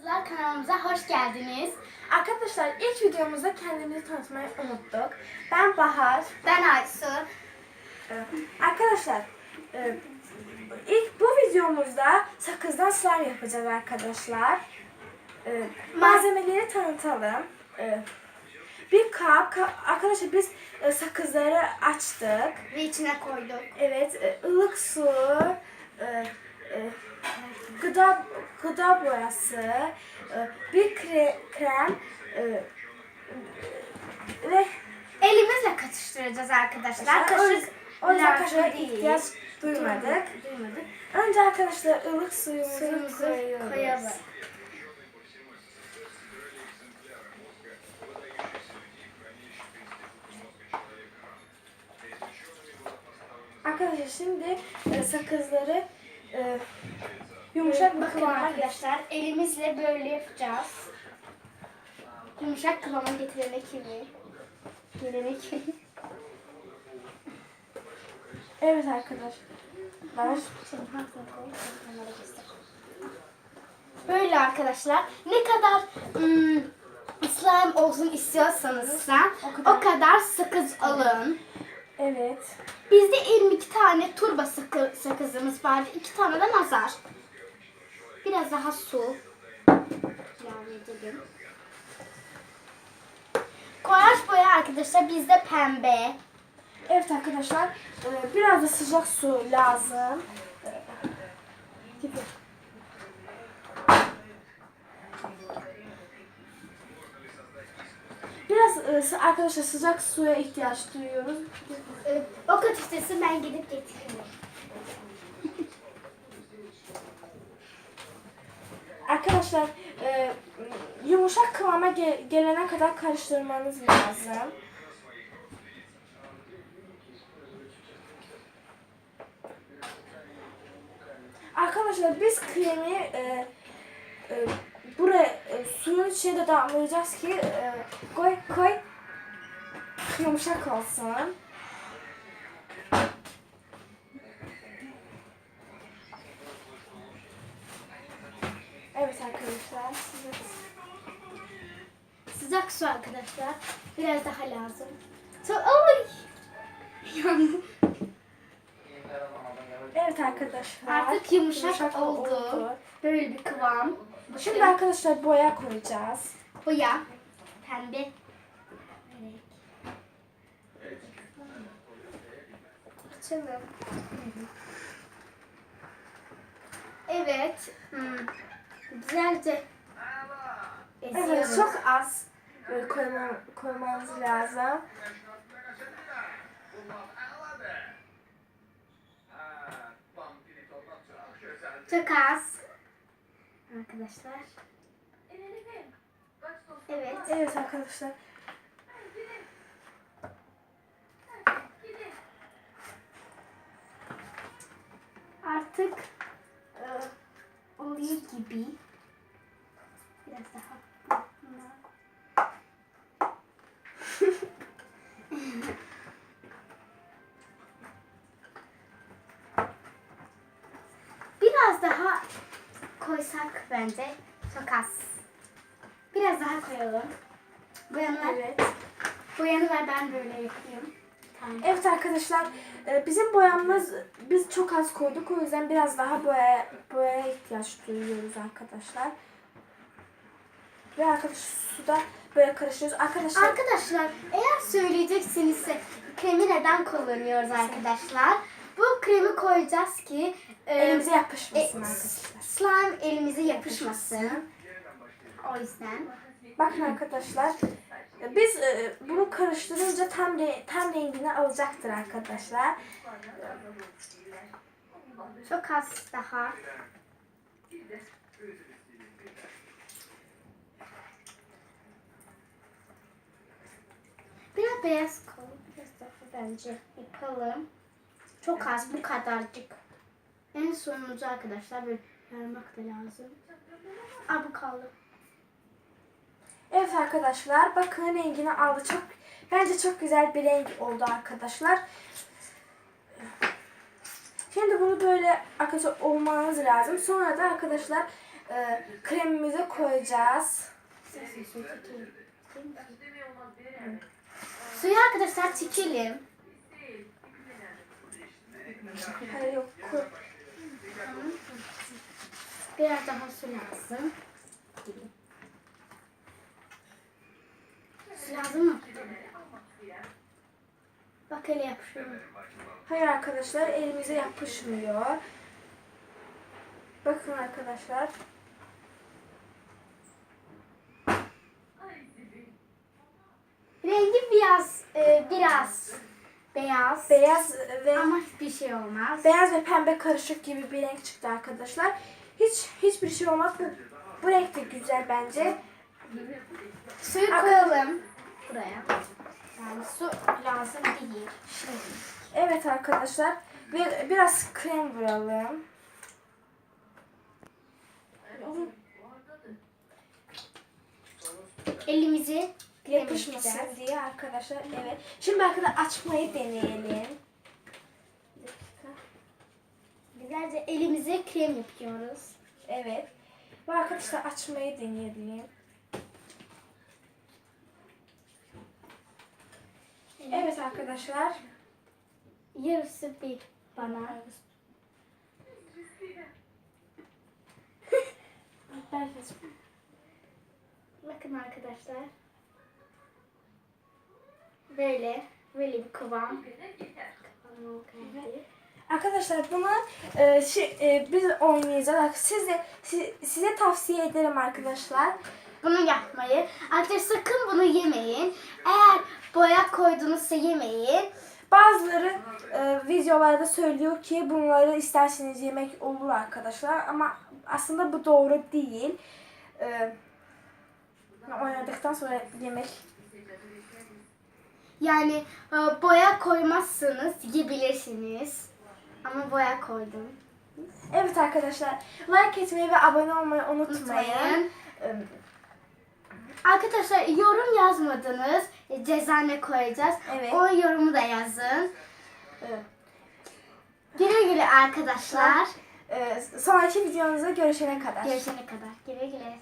Kızlar kanalımıza hoş geldiniz. Arkadaşlar ilk videomuzda kendimizi tanıtmayı unuttuk. Ben Bahar. Ben Aysu. Ee, Arkadaşlar e, ilk bu videomuzda sakızdan slime yapacağız arkadaşlar. Ee, Malzemeleri tanıtalım. Ee, Bir kap, ka- arkadaşlar biz e, sakızları açtık. Ve içine koyduk. Evet, e, ılık su, e, e, gıda gıda boyası, e, bir kre- krem e, ve Elimizle katıştıracağız arkadaşlar. Kaşık o yüzden kaşığa ihtiyaç duymadık. Duymadık. Önce arkadaşlar ılık suyumuzu, Suyumuzu koyuyoruz. koyalım. Arkadaşlar şimdi e, sakızları e, yumuşak Bakın getir. arkadaşlar elimizle böyle yapacağız. Yumuşak kıvama getirene kimi? Gelene kimi? Evet arkadaşlar. Böyle arkadaşlar. Ne kadar ım, slime olsun istiyorsanız sen O o kadar. kadar, sakız alın. Evet. Bizde 22 tane turba sakı, sakızımız vardı. 2 tane de nazar. Biraz daha su ilave edelim. Koyaç boya arkadaşlar bizde pembe. Evet arkadaşlar e, biraz da sıcak su lazım. Gibi. Biraz e, arkadaşlar sıcak suya ihtiyaç duyuyoruz. O katıştırsın ben gidip getireyim. Arkadaşlar e, yumuşak kıvama ge- gelene kadar karıştırmanız lazım. Arkadaşlar biz kremi e, e, buraya e, suyun içine de damlayacağız ki e, koy koy yumuşak olsun. Evet arkadaşlar size Sıcak su arkadaşlar. Biraz daha lazım. So, Ay! Evet arkadaşlar. Artık yumuşak, oldu. Böyle bir kıvam. Şimdi arkadaşlar boya koyacağız. boya. Pembe. Açalım. Evet. Hmm. Güzelce eziyoruz. Evet çok az e, koyma, koymanız lazım. Çok az. Arkadaşlar. Evet. Evet arkadaşlar. Artık oluyor gibi. Biraz daha. Biraz daha koysak bence çok az. Biraz daha koyalım. Boyanlar, Evet. boyanı ben böyle yapayım. Evet arkadaşlar e, bizim boyamız biz çok az koyduk o yüzden biraz daha boya boyaya ihtiyaç duyuyoruz arkadaşlar. Ve arkadaşlar suda böyle karıştırıyoruz. Arkadaşlar Arkadaşlar eğer söyleyeceksiniz kremi neden kullanıyoruz arkadaşlar? Bu kremi koyacağız ki e, elimize e, yapışmasın arkadaşlar. slime elimize yapışmasın. O yüzden. Bakın arkadaşlar biz e, bunu karıştırınca tam re- tam rengini alacaktır arkadaşlar. Çok az daha. Biraz beyaz koy. Biraz daha bence yapalım. Çok az bu kadarcık. En sonuncu arkadaşlar böyle yarmak da lazım. Aa bu kaldı. Evet arkadaşlar bakın rengini aldı. Çok bence çok güzel bir renk oldu arkadaşlar. Şimdi bunu böyle arkadaşlar olmanız lazım. Sonra da arkadaşlar e, kremimizi koyacağız. Suyu arkadaşlar çekelim. Hayır yok. Biraz daha su lazım. Su lazım mı? Bak hele yapışıyor. Hayır arkadaşlar elimize yapışmıyor. Bakın arkadaşlar. Rengi biraz e, biraz beyaz. Beyaz ve Ama hiçbir şey olmaz. beyaz ve pembe karışık gibi bir renk çıktı arkadaşlar. Hiç hiçbir şey olmaz. Bu, bu renk de güzel bence. Suyu koyalım buraya. Yani su lazım değil. Şimdi. Evet arkadaşlar. Ve biraz krem vuralım. Elimizi Yapışmasın diye arkadaşlar. Evet. Şimdi arkadaşlar açmayı deneyelim. Bir. Güzelce elimize krem yapıyoruz. Evet. Ve arkadaşlar açmayı deneyelim. Evet arkadaşlar. Yarısı bir bana. Bakın arkadaşlar. Böyle. Böyle bir kıvam. Geldi. Arkadaşlar bunu e, şi- e, biz oynayacağız. Size si- size tavsiye ederim arkadaşlar. Bunu yapmayı. Arkadaşlar sakın bunu yemeyin. Eğer boya koydunuzsa yemeyin. Bazıları e, videolarda söylüyor ki bunları isterseniz yemek olur arkadaşlar ama aslında bu doğru değil. E, oynadıktan sonra yemek Yani e, boya koymazsanız yiyebilirsiniz. Ama boya koydum. Evet arkadaşlar like etmeyi ve abone olmayı unutmayın. Unutmayın. E, Arkadaşlar yorum yazmadınız. E, Ceza ne koyacağız? Evet. O yorumu da yazın. Güle güle arkadaşlar. e, sonraki videomuzda görüşene kadar. Görüşene kadar. Güle güle.